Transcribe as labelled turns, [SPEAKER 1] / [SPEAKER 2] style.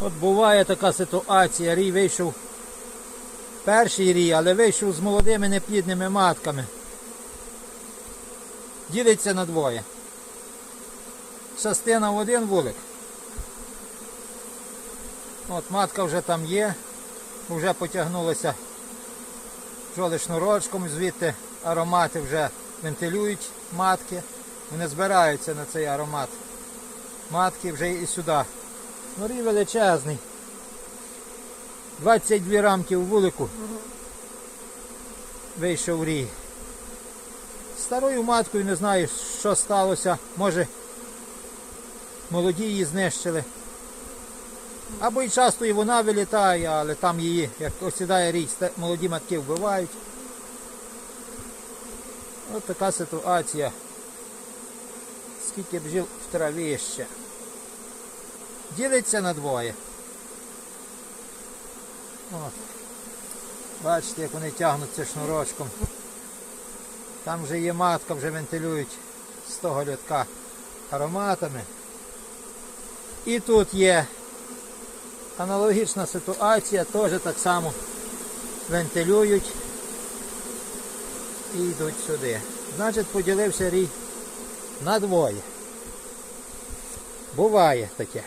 [SPEAKER 1] От буває така ситуація, рій вийшов перший рій, але вийшов з молодими неплідними матками. Ділиться на двоє. Частина в один вулик. От матка вже там є, вже потягнулася шнурочком, звідти аромати вже вентилюють матки. Вони збираються на цей аромат. Матки вже і сюди. Рій величезний. 22 рамки у вулику. Вийшов рій. Старою маткою не знаю, що сталося. Може молоді її знищили. Або й часто і вона вилітає, але там її, як осідає рій, молоді матки вбивають. Ось така ситуація. Скільки бджіл в траві ще. Ділиться на двоє. От. Бачите, як вони тягнуться шнурочком. Там вже є матка, вже вентилюють з того льотка ароматами. І тут є аналогічна ситуація, теж так само вентилюють і йдуть сюди. Значить, поділився рій на двоє. Буває таке.